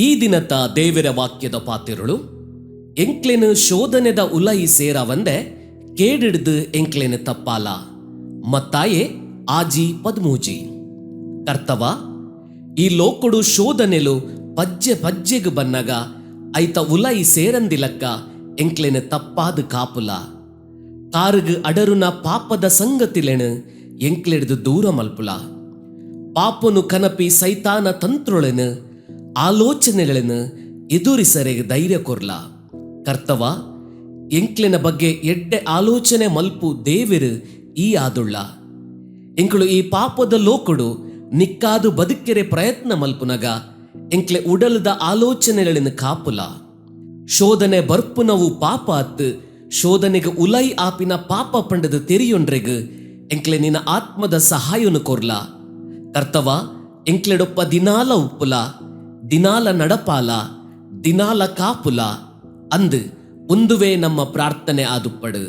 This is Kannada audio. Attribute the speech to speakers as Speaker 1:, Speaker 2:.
Speaker 1: ಈ ದಿನತ ದೇವರ ವಾಕ್ಯದ ಪಾತಿರುಳು ಎಂಕ್ಲೆನು ಶೋಧನೆದ ಉಲೈ ಸೇರವಂದೆ ಕೇಡಿಡ್ದು ಎಂಕ್ಲೆನು ತಪ್ಪಾಲ. ಮತ್ತಾಯೆ, ಆಜಿ ಪದ್ಮೂಜಿ. ಕರ್ತವ, ಈ ಲೋಕಡು ಶೋಧನೆಲು ಪಜ್ಜೆ ಪಜ್ಜೆಗ ಬನ್ನಗ ಐತ ಉಲೈ ಸೇರಂದಿಲಕ್ಕ ಎಂಕ್ಲೆನ ತಪ್ಪಾದ ಕಾಪುಲ. ಕಾರುಗ್ ಅಡರುನ ಪಾಪದ ಸಂಗತಿಲೆನು ಎಂಕ್ಲೆಡ್ದು ದೂರ ಮಲ್ಪುಲ. ಪಾಪನು ಕನಪಿ ಸೈತಾನ ತಂತ್ರೊಳೆನು ಆಲೋಚನೆಗಳನ್ನು ಎದುರಿಸರೆಗೆ ಧೈರ್ಯ ಕೊರ್ಲ. ಕರ್ತವ, ಎಂಕ್ಲೆನ ಬಗ್ಗೆ ಎಡ್ಡೆ ಆಲೋಚನೆ ಮಲ್ಪು ದೇವಿರು ಈ ಆದುಳ್ಳ. ಎಂಕಳು ಈ ಪಾಪದ ಲೋಕಡು ನಿಕ್ಕಾದು ಬದುಕೆರೆ ಪ್ರಯತ್ನ ಮಲ್ಪುನಗ ಎಂಕ್ಲೆ ಉಡಲದ ಆಲೋಚನೆಗಳನ್ನು ಕಾಪುಲ. ಶೋಧನೆ ಬರ್ಪುನವು ಪಾಪ ಅತ್ತು, ಶೋಧನೆಗೆ ಉಲೈ ಆಪಿನ ಪಾಪ ಪಂಡದ ತೆರಿಯೊಂಡ್ರೆಗ್ ಎಂಕ್ಲೆ ನಿನ್ನ ಆತ್ಮದ ಸಹಾಯನು ಕೊರ್ಲ. ಕರ್ತವ, ಎಂಕ್ಲೆಡೊಪ್ಪ ದಿನಾಲ ಉಪ್ಪುಲ. ದಿನಾಲ ನಡಪಾಲ ದಿನಾಲ ಕಾಪುಲ ಅಂದು ಒಂದುವೇ ನಮ್ಮ ಪ್ರಾರ್ಥನೆ ಆದುಪ್ಪಡು